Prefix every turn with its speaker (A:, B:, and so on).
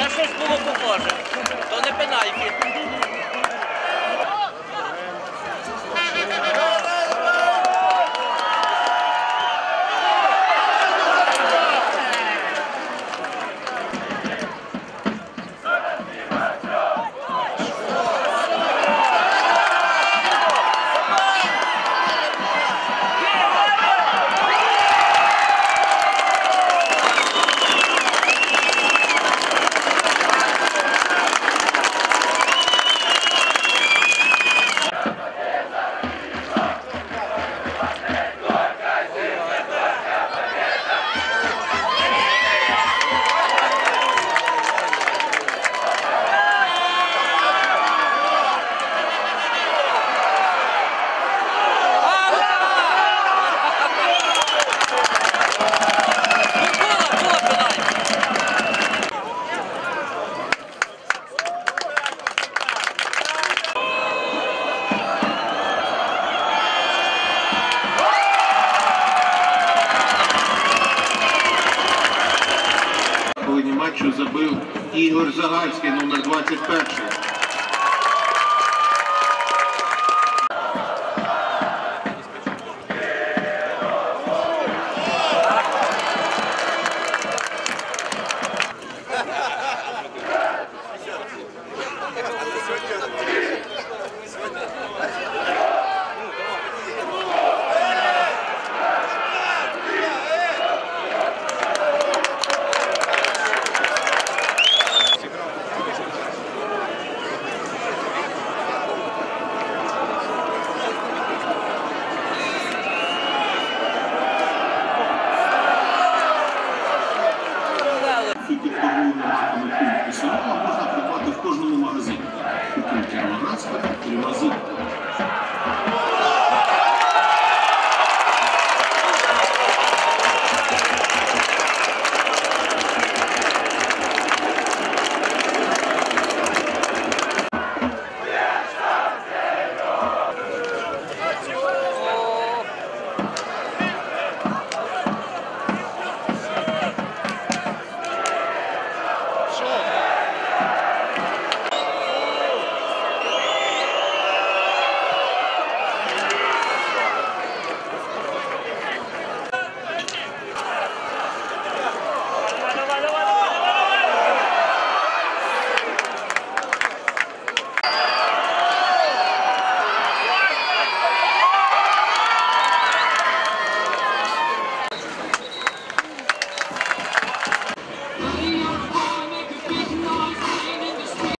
A: Це щось було похоже. То не пенальті. Забив Ігор Загальський, номер 21. кожному магазині. У Кіровоградська тримази.